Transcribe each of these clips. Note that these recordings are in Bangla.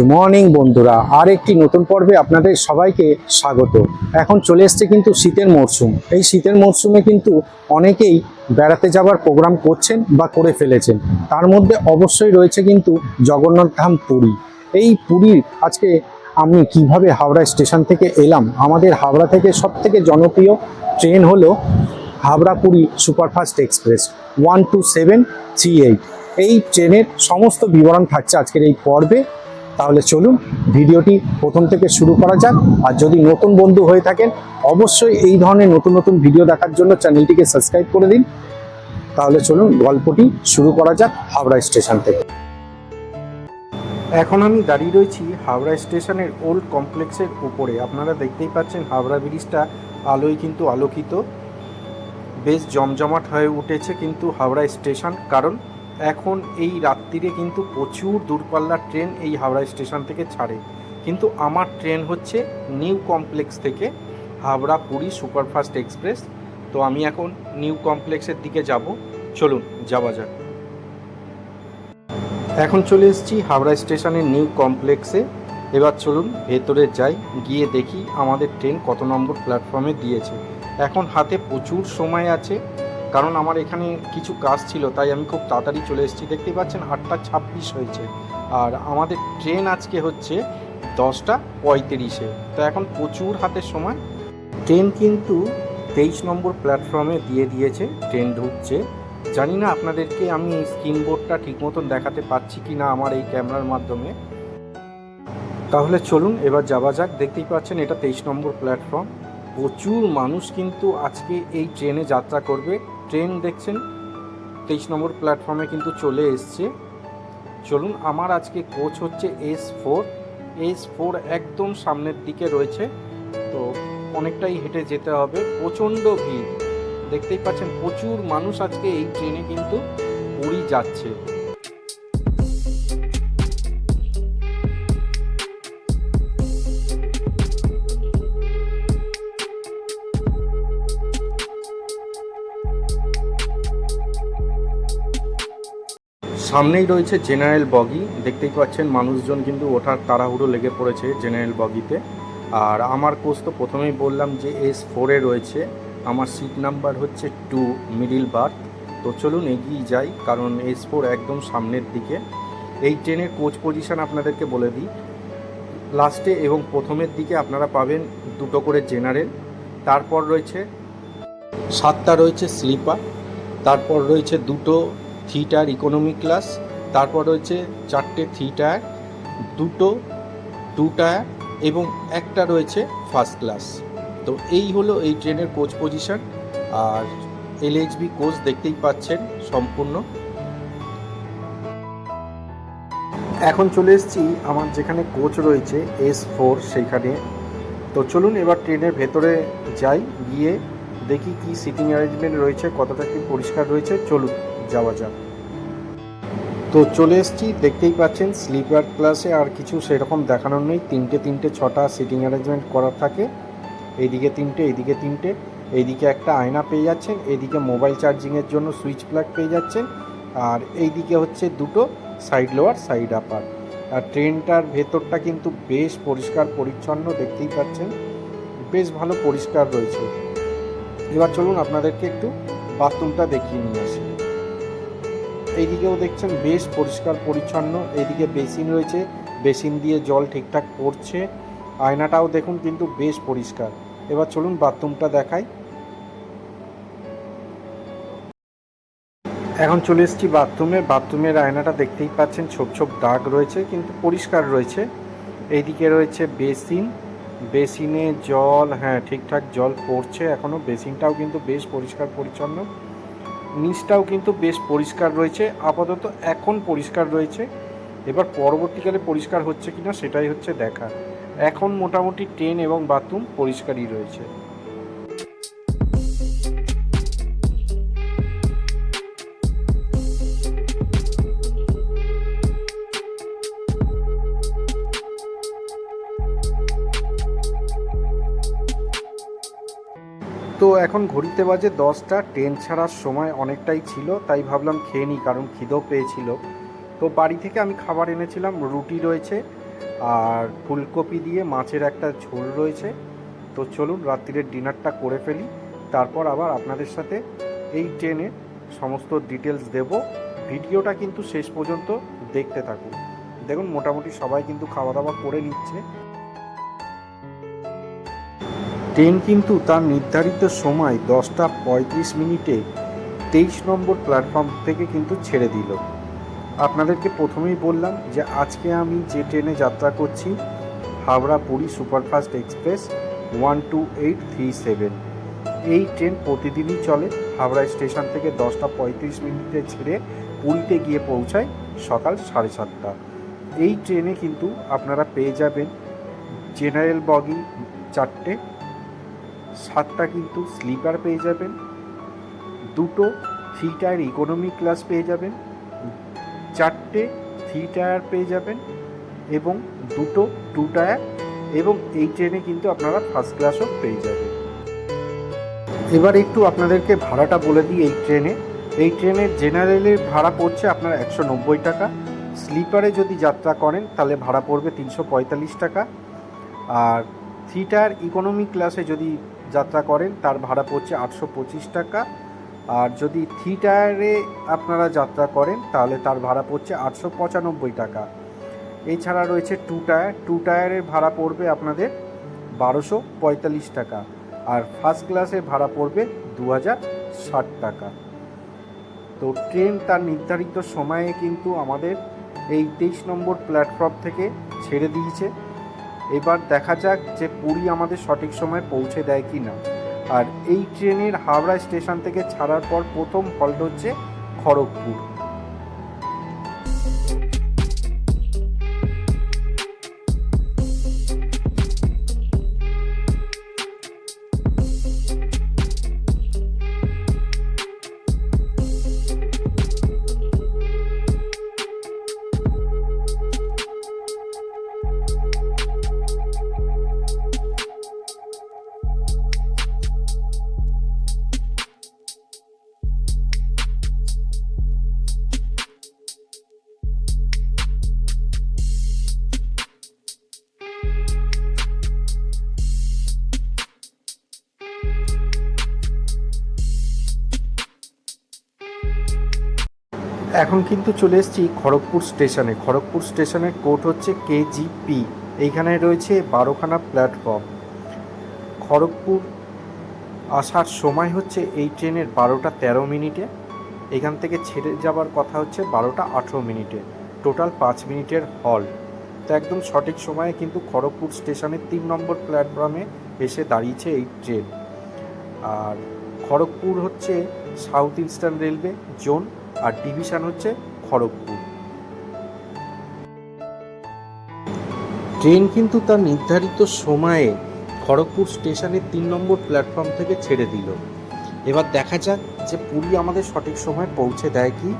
গুড মর্নিং বন্ধুরা। আর একটি নতুন পর্বে আপনাদের সবাইকে স্বাগত। এখন চলে এসছে কিন্তু শীতের মরশুম। এই শীতের মরশুমে কিন্তু অনেকেই বেড়াতে যাবার প্রোগ্রাম করছেন বা করে ফেলেছেন। তার মধ্যে অবশ্যই রয়েছে কিন্তু জগন্নাথ ধাম পুরী। এই পুরীর আজকে আমি কীভাবে হাওড়া স্টেশন থেকে এলাম? আমাদের হাওড়া থেকে সব থেকে জনপ্রিয় ট্রেন হলো Howrah Puri superfast express one two seven three eight এই ট্রেনের সমস্ত বিবরণ থাকছে আজকের এই পর্বে। তাহলে চলুন ভিডিওটি প্রথম থেকে শুরু করা যাক। আর যদি নতুন বন্ধু হয়ে থাকেন, অবশ্যই এই ধরনের নতুন নতুন ভিডিও দেখার জন্য চ্যানেলটিকে সাবস্ক্রাইব করে দিন। তাহলে চলুন গল্পটি শুরু করা যাক হাওড়া স্টেশন থেকে। এখন আমি দাঁড়িয়ে রয়েছি হাওড়া স্টেশনের ওল্ড কমপ্লেক্সের উপরে। আপনারা দেখতেই পাচ্ছেন হাওড়া ব্রিজটা আলোয় কিন্তু আলোকিত। বেশ জমজমাট হয়ে উঠেছে কিন্তু হাওড়া স্টেশন, কারণ এখন এই রাত্রিরে কিন্তু প্রচুর দূরপাল্লার ট্রেন এই হাওড়া স্টেশন থেকে ছাড়ে। কিন্তু আমার ট্রেন হচ্ছে নিউ কমপ্লেক্স থেকে হাওড়া পুরী সুপারফাস্ট এক্সপ্রেস। তো আমি এখন নিউ কমপ্লেক্সের দিকে যাব। চলুন, যাওয়া যাক। এখন চলে এসেছি হাওড়া স্টেশনের নিউ কমপ্লেক্সে। এবার চলুন, ভেতরে যাই, গিয়ে দেখি আমাদের ট্রেন কত নম্বর প্ল্যাটফর্মে দিয়েছে। এখন হাতে প্রচুর সময় আছে। কারণ আমার এখানে কিছু কাজ ছিল, তাই আমি খুব তাড়াতাড়ি চলে এসেছি। দেখতেই পাচ্ছেন, আটটা ছাব্বিশ হয়েছে। আর আমাদের ট্রেন আজকে হচ্ছে দশটা পঁয়ত্রিশে। তো এখন প্রচুর হাতের সময়। ট্রেন কিন্তু তেইশ নম্বর প্ল্যাটফর্মে দিয়ে দিয়েছে, ট্রেন ঢুকছে। জানি না আপনাদেরকে আমি স্ক্রিন বোর্ডটা ঠিক মতন দেখাতে পাচ্ছি কি না আমার এই ক্যামেরার মাধ্যমে। তাহলে চলুন, এবার যাওয়া যাক। দেখতেই পাচ্ছেন, এটা তেইশ নম্বর প্ল্যাটফর্ম। প্রচুর মানুষ কিন্তু আজকে এই ট্রেনে যাত্রা করবে। ট্রেন দেখছেন, তেইশ নম্বর প্ল্যাটফর্মে কিন্তু চলে এসছে। চলুন, আমার আজকে কোচ হচ্ছে এস ফোর এস ফোর একদম সামনের দিকে রয়েছে, তো অনেকটাই হেঁটে যেতে হবে। প্রচণ্ড ভিড়। দেখতেই পাচ্ছেন, প্রচুর মানুষ আজকে এই ট্রেনে কিন্তু পুরী যাচ্ছে। সামনেই রয়েছে জেনারেল বগি। দেখতেই পাচ্ছেন মানুষজন কিন্তু ওঠার তাড়াহুড়ো লেগে পড়েছে জেনারেল বগিতে। আর আমার কোচ তো প্রথমেই বললাম যে এস ফোরে রয়েছে। আমার সিট নাম্বার হচ্ছে টু মিডিল বার্থ তো চলুন এগিয়ে যাই, কারণ এস ফোর একদম সামনের দিকে। এই ট্রেনের কোচ পজিশন আপনাদেরকে বলে দিই। লাস্টে এবং প্রথমের দিকে আপনারা পাবেন দুটো করে জেনারেল তারপর রয়েছে সাতটা রয়েছে স্লিপার তারপর রয়েছে দুটো থ্রি টায়ার ইকোনমি ক্লাস তারপর রয়েছে চারটে থ্রি টায়ার দুটো টু টায়ার এবং একটা রয়েছে ফার্স্ট ক্লাস তো এই হলো এই ট্রেনের কোচ পজিশন আর এলএইচবি কোচ দেখতেই পাচ্ছেন সম্পূর্ণ। এখন চলে এসেছি আমার যেখানে কোচ রয়েছে এস ফোর সেইখানে। তো চলুন এবার ট্রেনের ভেতরে যাই, গিয়ে দেখি কি সিটিং অ্যারেঞ্জমেন্ট রয়েছে, কতটা কি পরিষ্কার রয়েছে, চলুন। যাওয়া যাক। তো চলে এসেছি, দেখতেই পাচ্ছেন স্লিপার ক্লাসে আর কিছু সেরকম দেখানোর নেই। তিনটে তিনটে, ছটা সিটিং অ্যারেঞ্জমেন্ট করা থাকে। এইদিকে তিনটে এইদিকে তিনটে। এইদিকে একটা আয়না পেয়ে যাচ্ছেন, এইদিকে মোবাইল চার্জিংয়ের জন্য সুইচ প্লাগ পেয়ে যাচ্ছেন। আর এইদিকে হচ্ছে দুটো সাইড লোয়ার সাইড আপার আর ট্রেনটার ভেতরটা কিন্তু বেশ পরিষ্কার, পরিচ্ছন্ন, দেখতেই পাচ্ছেন। বেশ ভালো পরিষ্কার রয়েছে। এবার চলুন আপনাদেরকে একটু বাথরুমটা দেখিয়ে নিয়ে আসি। এইদিকেও দেখছেন বেশ পরিষ্কার, পরিচ্ছন্ন। এইদিকে বেসিন রয়েছে। বেসিন দিয়ে জল ঠিকঠাক পড়ছে। আয়নাটাও দেখুন কিন্তু বেশ পরিষ্কার। এবার চলুন বাথরুমটা দেখাই। এখন চলে এসেছি বাথরুমে। বাথরুমের আয়নাটা দেখতেই পাচ্ছেন, ছোপ ছোপ দাগ রয়েছে, কিন্তু পরিষ্কার রয়েছে। এইদিকে রয়েছে বেসিন। বেসিনে জল হ্যাঁ ঠিকঠাক জল পড়ছে এখনও বেসিনটাও কিন্তু বেশ পরিষ্কার, পরিচ্ছন্ন। নিচটাও কিন্তু বেশ পরিষ্কার রয়েছে, আপাতত এখন পরিষ্কার রয়েছে। এবার পরবর্তীকালে পরিষ্কার হচ্ছে কিনা সেটাই হচ্ছে দেখা। এখন মোটামুটি ট্রেন এবং বাথরুম পরিষ্কারই রয়েছে। তো এখন ঘড়িতে বাজে দশটা, ট্রেন ছাড়ার সময় অনেকটাই ছিল, তাই ভাবলাম খেয়ে নিই, কারণ খিদেও পেয়েছিল। তো বাড়ি থেকে আমি খাবার এনেছিলাম, রুটি রয়েছে আর ফুলকপি দিয়ে মাছের একটা ঝোল রয়েছে। তো চলুন, রাত্রিরের ডিনারটা করে ফেলি। তারপর আবার আপনাদের সাথে এই ট্রেনে সমস্ত ডিটেলস দেব। ভিডিওটা কিন্তু শেষ পর্যন্ত দেখতে থাকুন। দেখুন, মোটামুটি সবাই কিন্তু খাওয়া দাওয়া করে নিচ্ছে। ট্রেন কিন্তু তার নির্ধারিত সময় দশটা পঁয়ত্রিশ মিনিটে তেইশ নম্বর প্ল্যাটফর্ম থেকে কিন্তু ছেড়ে দিল। আপনাদেরকে প্রথমেই বললাম যে আজকে আমি যে ট্রেনে যাত্রা করছি Howrah Puri superfast express one two eight three seven. এই ট্রেন প্রতিদিনই চলে, হাওড়া স্টেশন থেকে দশটা পঁয়ত্রিশ মিনিটে ছেড়ে পুরীতে গিয়ে পৌঁছায় সকাল সাড়ে সাতটা। এই ট্রেনে কিন্তু আপনারা পেয়ে যাবেন জেনারেল বগি চারটে সাতটা কিন্তু স্লিপার পেয়ে যাবেন। দুটো থ্রি টায়ার ইকোনমি ক্লাস পেয়ে যাবেন। চারটে থ্রি টায়ার পেয়ে যাবেন এবং দুটো টু টায়ার এবং এই ট্রেনে কিন্তু আপনারা ফার্স্ট ক্লাসও পেয়ে যাবেন। এবার একটু আপনাদেরকে ভাড়াটা বলে দিই এই ট্রেনে এই ট্রেনের জেনারেলের ভাড়া পড়ছে আপনার একশো নব্বই টাকা। স্লিপারে যদি যাত্রা করেন, তাহলে ভাড়া পড়বে তিনশো পঁয়তাল্লিশ টাকা। আর থ্রি টায়ার ইকোনমি ক্লাসে যদি যাত্রা করেন, তার ভাড়া পড়ছে আটশো পঁচিশ টাকা। আর যদি থ্রি টায়ারে আপনারা যাত্রা করেন, তাহলে তার ভাড়া পড়ছে আটশো পঁচানব্বই টাকা। এছাড়া রয়েছে টু টায়ার। টু টায়ারের ভাড়া পড়বে আপনাদের বারোশো পঁয়তাল্লিশ টাকা। আর ফার্স্ট ক্লাসের ভাড়া পড়বে দু হাজার ষাট টাকা। তো ট্রেন তার নির্ধারিত সময়ে কিন্তু আমাদের এই তেইশ নম্বর প্ল্যাটফর্ম থেকে ছেড়ে দিয়েছে। এবার দেখা যাক যে পুরী আমাদের সঠিক সময় পৌঁছে দেয় কি না আর এই ট্রেনের হাওড়া স্টেশন থেকে ছাড়ার পর প্রথম হল্ট হচ্ছে খড়গপুর। এখন কিন্তু চলে এসেছি খড়গপুর স্টেশনে। খড়গপুর স্টেশনের কোড হচ্ছে কেজিপি এইখানে রয়েছে বারোখানা প্ল্যাটফর্ম খড়গপুর আসার সময় হচ্ছে এই ট্রেনের বারোটা তেরো মিনিটে। এখান থেকে ছেড়ে যাবার কথা হচ্ছে বারোটা আঠেরো মিনিটে। টোটাল পাঁচ মিনিটের হল তো একদম সঠিক সময়ে কিন্তু খড়গপুর স্টেশনের তিন নম্বর প্ল্যাটফর্মে এসে দাঁড়িয়েছে এই ট্রেন আর খড়গপুর হচ্ছে সাউথ ইস্টার্ন রেলওয়ে জোন আর ডিভিশন হচ্ছে খড়গপুর। ট্রেন কিন্তু তার নির্ধারিত সময়ে খড়গপুর স্টেশনের তিন নম্বর প্ল্যাটফর্ম থেকে ছেড়ে দিল। এবার দেখা যাক যে পুরী আমাদের সঠিক সময় পৌঁছে দেয় কি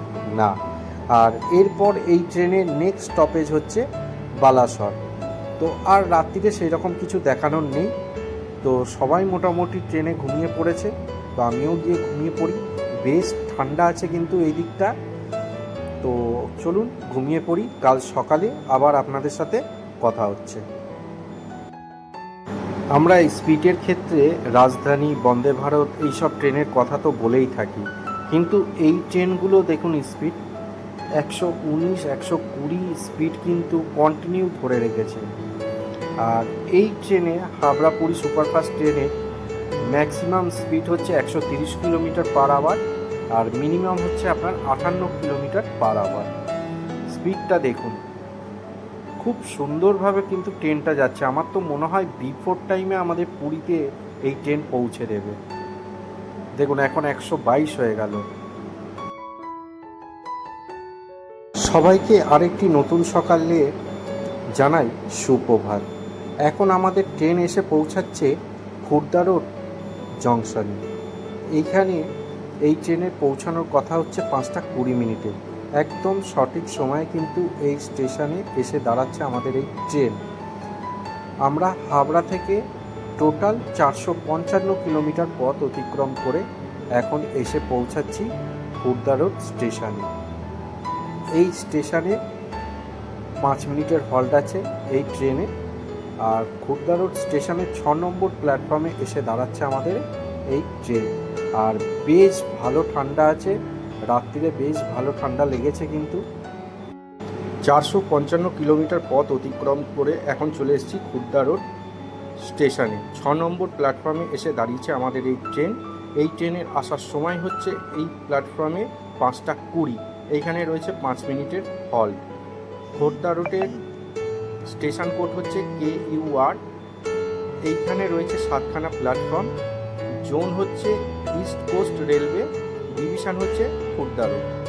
না। আর এরপর এই ট্রেনের নেক্সট স্টপেজ হচ্ছে বালাসর। তো আর রাত্রিরে সেই রকম কিছু দেখানোর নেই। তো সবাই মোটামুটি ট্রেনে ঘুমিয়ে পড়েছে। তো আমিও গিয়ে ঘুমিয়ে পড়ি। বেশ ঠান্ডা আছে কিন্তু এই দিকটা। তো চলুন, ঘুমিয়ে পড়ি। কাল সকালে আবার আপনাদের সাথে কথা হচ্ছে। আমরা স্পিডের ক্ষেত্রে রাজধানী, বন্দে ভারত এইসব ট্রেনের কথা তো বলেই থাকি। কিন্তু এই ট্রেনগুলো দেখুন স্পিড, একশো উনিশ, একশো কুড়ি স্পিড কিন্তু কন্টিনিউ ধরে রেখেছে। আর এই ট্রেনে হাবড়া পুরী সুপারফাস্ট ট্রেনে ম্যাক্সিমাম স্পিড হচ্ছে একশো তিরিশ কিলোমিটার পার আওয়ার আর মিনিমাম হচ্ছে আপনার আটান্ন কিলোমিটার পার আওয়ার স্পিডটা দেখুন। খুব সুন্দরভাবে কিন্তু ট্রেনটা যাচ্ছে। আমার তো মনে হয় বিফোর টাইমে আমাদের পুরীতে এই ট্রেন পৌঁছে দেবে। দেখুন, এখন একশো বাইশ হয়ে গেল। সবাইকে আরেকটি নতুন সকালে জানাই সুপ্রভাত। এখন আমাদের ট্রেন এসে পৌঁছাচ্ছে খুর্দা রোড জংশনে এইখানে এই ট্রেনে পৌঁছানোর কথা হচ্ছে পাঁচটা কুড়ি মিনিটে। একদম সঠিক সময়ে কিন্তু এই স্টেশনে এসে দাঁড়াচ্ছে আমাদের এই ট্রেন। আমরা হাবড়া থেকে টোটাল চারশো পঞ্চান্ন কিলোমিটার পথ অতিক্রম করে এখন এসে পৌঁছাচ্ছি খুর্দা রোড স্টেশনে। এই স্টেশনে পাঁচ মিনিটের হল্ট আছে এই ট্রেনে। আর খুর্দা রোড স্টেশনের ছ নম্বর প্ল্যাটফর্মে এসে দাঁড়াচ্ছে আমাদের এই ট্রেন। আর বেশ ভালো ঠান্ডা আছে। রাত্রিরে বেশ ভালো ঠান্ডা লেগেছে কিন্তু। চারশো পঞ্চান্ন কিলোমিটার পথ অতিক্রম করে এখন চলে এসেছি খুর্দা রোড স্টেশনে। ছ নম্বর প্ল্যাটফর্মে এসে দাঁড়িয়েছে আমাদের এই ট্রেন। এই ট্রেনের আসার সময় হচ্ছে এই প্ল্যাটফর্মে পাঁচটা কুড়ি। এইখানে রয়েছে পাঁচ মিনিটের হল্ট খোর্দা রোডের স্টেশন কোড হচ্ছে কে ইউ আর। এইখানে রয়েছে সাতখানা প্ল্যাটফর্ম। জোন হচ্ছে ইস্ট কোস্ট রেলওয়ে ডিভিশন হচ্ছে খোর্দা রোড।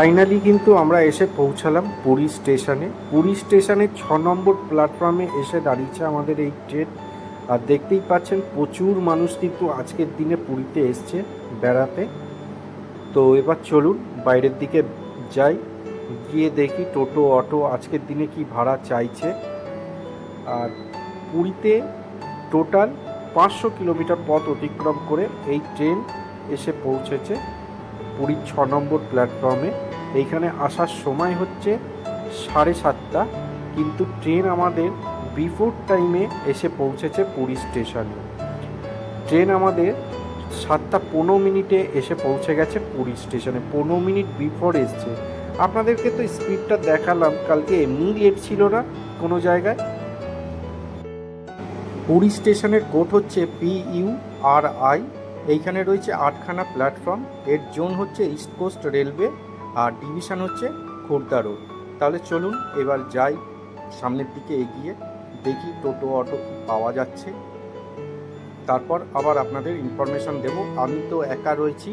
ফাইনালি কিন্তু আমরা এসে পৌঁছালাম পুরী স্টেশনে। পুরী স্টেশনে ছ নম্বর প্ল্যাটফর্মে এসে দাঁড়িয়েছে আমাদের এই ট্রেন আর দেখতেই পাচ্ছেন প্রচুর মানুষ কিন্তু আজকের দিনে পুরীতে এসছে বেড়াতে। তো এবার চলুন বাইরের দিকে যাই। গিয়ে দেখি টোটো, অটো আজকের দিনে কি ভাড়া চাইছে। আর পুরীতে টোটাল পাঁচশো কিলোমিটার পথ অতিক্রম করে এই ট্রেন এসে পৌঁছেছে। পুরীর ছ নম্বর প্ল্যাটফর্মে এইখানে আসার সময় হচ্ছে সাড়ে সাতটা, কিন্তু ট্রেন আমাদের বিফোর টাইমে এসে পৌঁছেছে পুরী স্টেশনে ট্রেন আমাদের সাতটা পনেরো মিনিটে এসে পৌঁছে গেছে পুরী স্টেশনে পনেরো মিনিট বিফোর এসছে। আপনাদেরকে তো স্পিডটা দেখালাম, কালকে এমনি লেট ছিল না কোনো জায়গায়। পুরী স্টেশনের কোড হচ্ছে পি ইউ আর আই এইখানে রয়েছে আটখানা প্ল্যাটফর্ম। এর জোন হচ্ছে ইস্ট কোস্ট রেলওয়ে আর ডিভিশন হচ্ছে খোর্দা রোড তাহলে চলুন এবার যাই সামনের দিকে এগিয়ে, দেখি টোটো, অটো পাওয়া যাচ্ছে। তারপর আবার আপনাদের ইনফরমেশন দেব। আমি তো একা রয়েছি,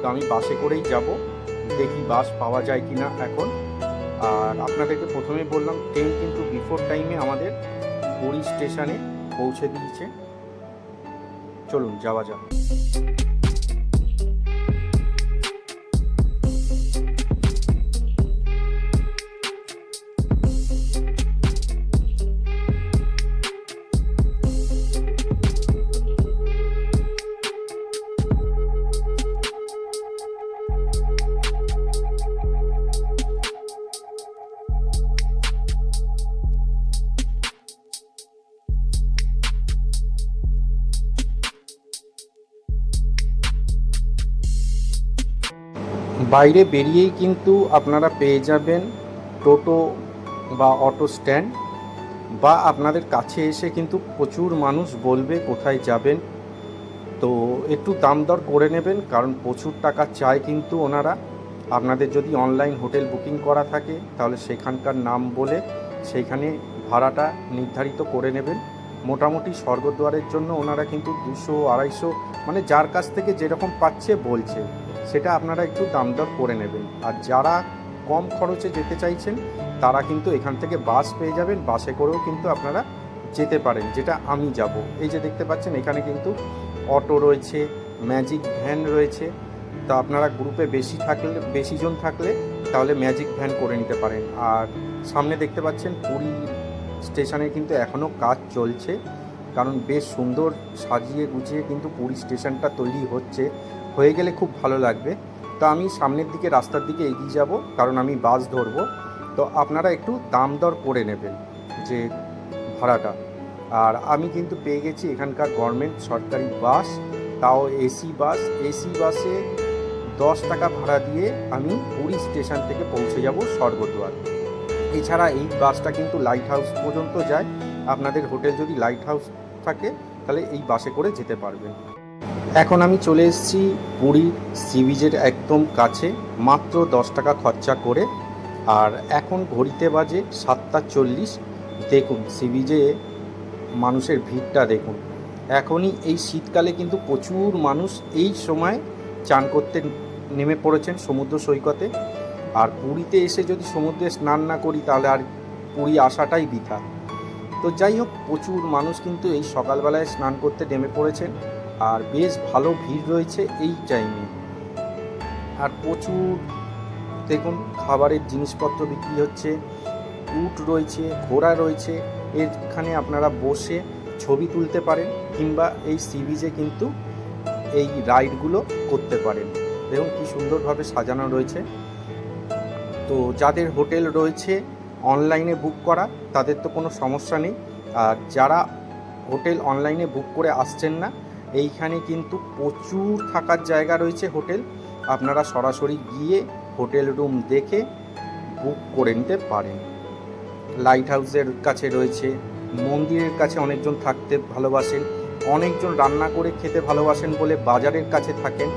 তো আমি বাসে করেই যাব। দেখি বাস পাওয়া যায় কি না এখন। আর আপনাদেরকে প্রথমে বললাম ট্রেন কিন্তু বিফোর টাইমে আমাদের পুরী স্টেশনে পৌঁছে দিয়েছে। চলুন যাওয়া যাক। বাইরে বেরিয়েই কিন্তু আপনারা পেয়ে যাবেন টোটো বা অটো স্ট্যান্ড বা আপনাদের কাছে এসে কিন্তু প্রচুর মানুষ বলবে কোথায় যাবেন। তো একটু দাম দর করে নেবেন, কারণ প্রচুর টাকা চায় কিন্তু ওনারা। আপনাদের যদি অনলাইন হোটেল বুকিং করা থাকে, তাহলে সেখানকার নাম বলে সেইখানে ভাড়াটা নির্ধারিত করে নেবেন। মোটামুটি স্বর্গদ্বারের জন্য ওনারা কিন্তু দুশো, আড়াইশো মানে যার কাছ থেকে যেরকম পাচ্ছে বলছে। সেটা আপনারা একটু দাম দর করে নেবেন। আর যারা কম খরচে যেতে চাইছেন, তারা কিন্তু এখান থেকে বাস পেয়ে যাবেন। বাসে করেও কিন্তু আপনারা যেতে পারেন, যেটা আমি যাব। এই যে দেখতে পাচ্ছেন, এখানে কিন্তু অটো রয়েছে, ম্যাজিক ভ্যান রয়েছে। তা আপনারা গ্রুপে বেশি থাকলে, বেশি জন থাকলে তাহলে ম্যাজিক ভ্যান করে নিতে পারেন। আর সামনে দেখতে পাচ্ছেন, পুরী স্টেশনে কিন্তু এখনও কাজ চলছে। কারণ বেশ সুন্দর সাজিয়ে গুছিয়ে কিন্তু পুরী স্টেশনটা তৈরি হচ্ছে। হয়ে গেলে খুব ভালো লাগবে। তো আমি সামনের দিকে, রাস্তার দিকে এগিয়ে যাব, কারণ আমি বাস ধরবো। তো আপনারা একটু দাম দর করে নেবেন যে ভাড়াটা। আর আমি কিন্তু পেয়ে গেছি এখানকার গভর্নমেন্ট সরকারি বাস, তাও এসি বাস। এসি বাসে দশ টাকা ভাড়া দিয়ে আমি পুরী স্টেশন থেকে পৌঁছে যাব স্বর্গদ্বার। এছাড়া এই বাসটা কিন্তু লাইট হাউস পর্যন্ত যায়। আপনাদের হোটেল যদি লাইট হাউস থাকে, তাহলে এই বাসে করে যেতে পারবেন এখন আমি চলে এসেছি পুরী সি বিচের একদম কাছে, মাত্র দশ টাকা খরচা করে। আর এখন ঘড়িতে বাজে সাতটা চল্লিশ। দেখুন সি বিচে মানুষের ভিড়টা দেখুন। এখনই এই শীতকালে কিন্তু প্রচুর মানুষ এই সময় চান করতে নেমে পড়েছেন সমুদ্র সৈকতে। আর পুরীতে এসে যদি সমুদ্রে স্নান না করি, তাহলে আর পুরী আসাটাই বৃথা। তো যাই হোক, প্রচুর মানুষ কিন্তু এই সকালবেলায় স্নান করতে নেমে পড়েছেন আর বেশ ভালো ভিড় রয়েছে এই টাইমে আর প্রচুর দেখুন, খাবারের জিনিসপত্র বিক্রি হচ্ছে, উট রয়েছে, ঘোড়া রয়েছে, এখানে আপনারা বসে ছবি তুলতে পারেন কিংবা এই সি বিচে কিন্তু এই রাইডগুলো করতে পারেন। দেখুন কি সুন্দরভাবে সাজানো রয়েছে। তো যাদের হোটেল রয়েছে অনলাইনে বুক করা, তাদের তো কোনো সমস্যা নেই। আর যারা হোটেল অনলাইনে বুক করে আসছেন না, এইখানে কিন্তু প্রচুর থাকার জায়গা রয়েছে হোটেল আপনারা সরাসরি গিয়ে হোটেল রুম দেখে বুক করে নিতে পারেন। লাইট হাউসের কাছে রয়েছে, মন্দিরের কাছে অনেকজন থাকতে ভালোবাসেন। অনেকজন রান্না করে খেতে ভালোবাসেন বলে বাজারের কাছে থাকেন।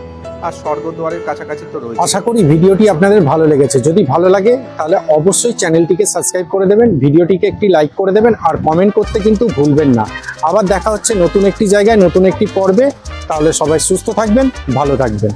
আর স্বর্গদ্বারের কাছাকাছি তো রয়েছে। আশা করি ভিডিওটি আপনাদের ভালো লেগেছে। যদি ভালো লাগে, তাহলে অবশ্যই চ্যানেলটিকে সাবস্ক্রাইব করে দেবেন, ভিডিওটিকে একটি লাইক করে দেবেন, আর কমেন্ট করতে কিন্তু ভুলবেন না। আবার দেখা হচ্ছে নতুন একটি জায়গায়, নতুন একটি পর্বে। তাহলে সবাই সুস্থ থাকবেন, ভালো থাকবেন।